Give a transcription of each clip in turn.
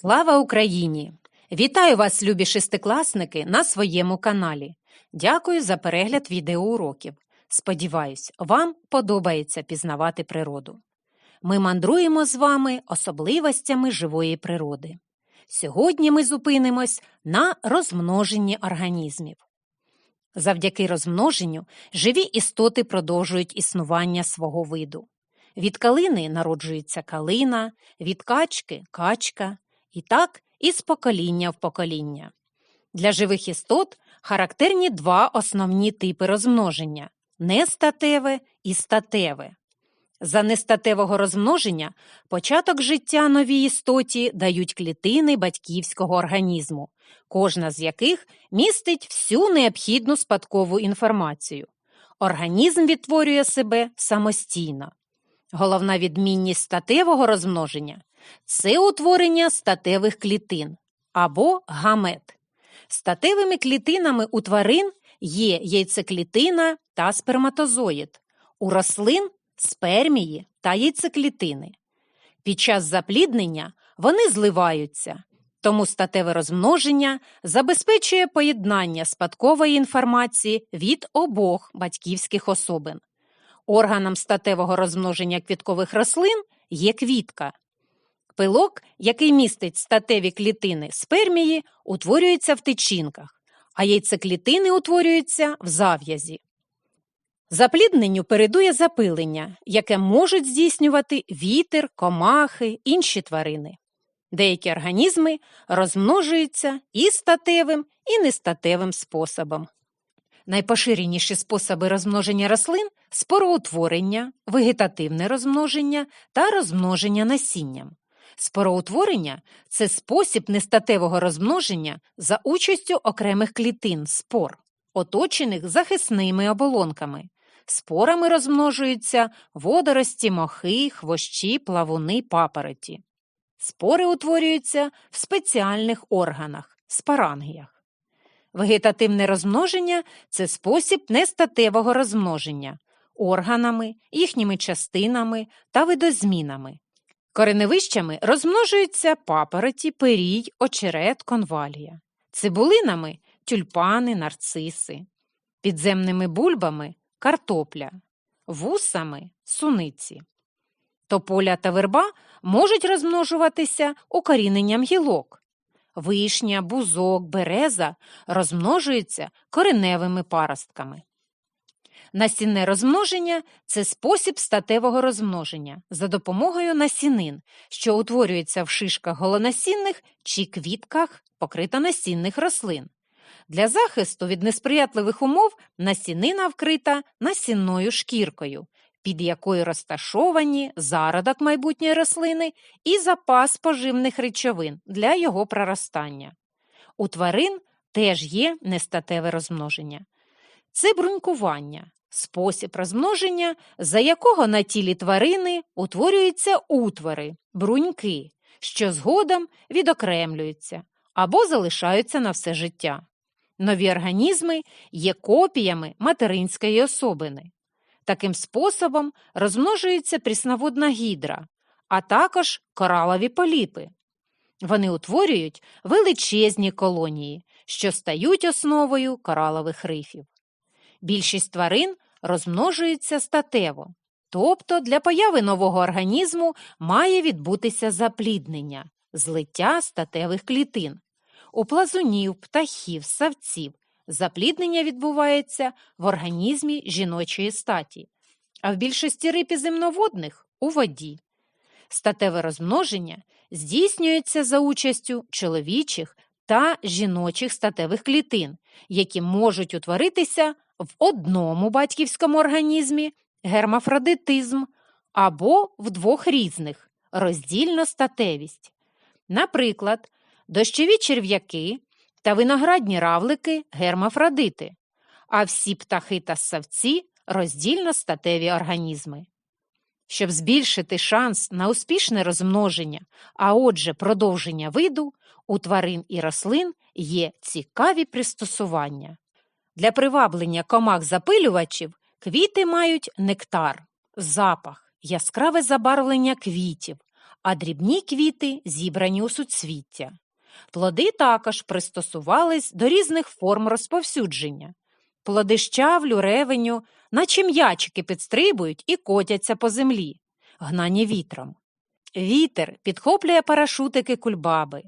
Слава Україні! Вітаю вас, любі шестикласники, на своєму каналі. Дякую за перегляд відеоуроків. Сподіваюсь, вам подобається пізнавати природу. Ми мандруємо з вами особливостями живої природи. Сьогодні ми зупинимось на розмноженні організмів. Завдяки розмноженню живі істоти продовжують існування свого виду. Від калини народжується калина, від качки качка, і так із покоління в покоління. Для живих істот характерні два основні типи розмноження нестатеве і статеве. За нестатевого розмноження початок життя новій істоті дають клітини батьківського організму, кожна з яких містить всю необхідну спадкову інформацію. Організм відтворює себе самостійно. Головна відмінність статевого розмноження це утворення статевих клітин або гамет. Статевими клітинами у тварин є яйцеклітина та сперматозоїд, у рослин спермії та яйцеклітини. Під час запліднення вони зливаються, тому статеве розмноження забезпечує поєднання спадкової інформації від обох батьківських особин. Органом статевого розмноження квіткових рослин є квітка. Пилок, який містить статеві клітини спермії, утворюється в тичинках, а яйцеклітини утворюються в зав'язі. Заплідненню передує запилення, яке можуть здійснювати вітер, комахи, інші тварини. Деякі організми розмножуються і статевим, і нестатевим способом. Найпоширеніші способи розмноження рослин спороутворення, вегетативне розмноження та розмноження насінням. Спороутворення це спосіб нестатевого розмноження за участю окремих клітин спор, оточених захисними оболонками. Спорами розмножуються водорості, мохи, хвощі, плавуни, папороті. Спори утворюються в спеціальних органах спарангіях. Вегетативне розмноження це спосіб нестатевого розмноження органами, їхніми частинами та видозмінами. Кореневищами розмножуються папороті, перій, очерет, конвалія, цибулинами тюльпани, нарциси, підземними бульбами картопля, вусами суниці. Тополя та верба можуть розмножуватися укоріненням гілок. Вишня, бузок, береза розмножуються кореневими паростками. Насінне розмноження це спосіб статевого розмноження за допомогою насінин, що утворюються в шишках голонасінних чи квітках покритонасінних рослин. Для захисту від несприятливих умов насінина вкрита насінною шкіркою, під якою розташовані зародок майбутньої рослини і запас поживних речовин для його проростання. У тварин теж є нестатеве розмноження. Це брунькування, спосіб розмноження, за якого на тілі тварини утворюються утвори, бруньки, що згодом відокремлюються або залишаються на все життя. Нові організми є копіями материнської особини. Таким способом розмножується прісноводна гідра, а також коралові поліпи. Вони утворюють величезні колонії, що стають основою коралових рифів. Більшість тварин розмножується статево, тобто для появи нового організму має відбутися запліднення, злиття статевих клітин. У плазунів, птахів, савців запліднення відбувається в організмі жіночої статі, а в більшості риб і земноводних у воді. Статеве розмноження здійснюється за участю чоловічих та жіночих статевих клітин, які можуть утворитися в одному батьківському організмі гермафродитизм або в двох різних роздільна статевість. Наприклад, дощові черв'яки та виноградні равлики гермафродити, а всі птахи та ссавці роздільно статеві організми. Щоб збільшити шанс на успішне розмноження, а отже, продовження виду, у тварин і рослин є цікаві пристосування. Для приваблення комах запилювачів квіти мають нектар, запах, яскраве забарвлення квітів, а дрібні квіти зібрані у суцвіття. Плоди також пристосувались до різних форм розповсюдження. Плоди щавлю, ревеню, наче м'ячики підстрибують і котяться по землі, гнані вітром. Вітер підхоплює парашутики кульбаби,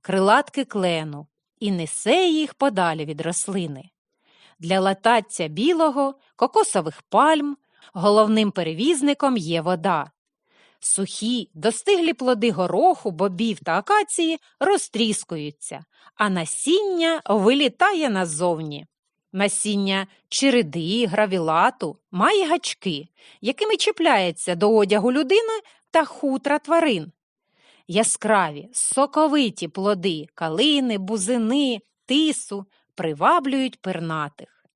крилатки клену і несе їх подалі від рослини. Для латаття білого, кокосових пальм головним перевізником є вода. Сухі, достиглі плоди гороху, бобів та акації розтріскуються, а насіння вилітає назовні. Насіння череди, гравілату має гачки, якими чіпляється до одягу людини та хутра тварин. Яскраві, соковиті плоди калини, бузини, тису приваблюють пернатих.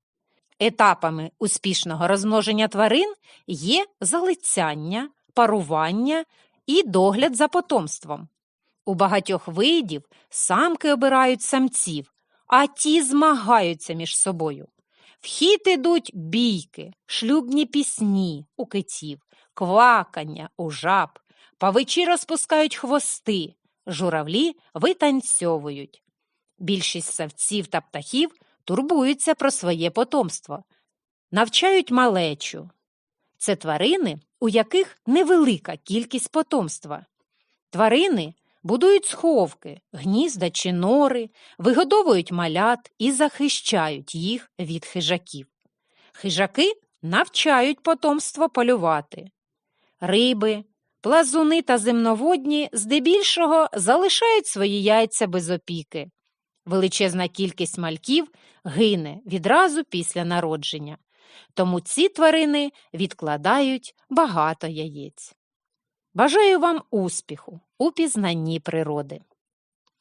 Етапами успішного розмноження тварин є залицяння, парування і догляд за потомством. У багатьох видів самки обирають самців, а ті змагаються між собою. В хід ідуть бійки, шлюбні пісні у китів, квакання у жаб, павичі розпускають хвости, журавлі витанцьовують. Більшість савців та птахів турбуються про своє потомство, навчають малечу. Це тварини, у яких невелика кількість потомства. Тварини будують сховки, гнізда чи нори, вигодовують малят і захищають їх від хижаків. Хижаки навчають потомство полювати. Риби, плазуни та земноводні здебільшого залишають свої яйця без опіки. Величезна кількість мальків гине відразу після народження, тому ці тварини відкладають багато яєць. Бажаю вам успіху у пізнанні природи.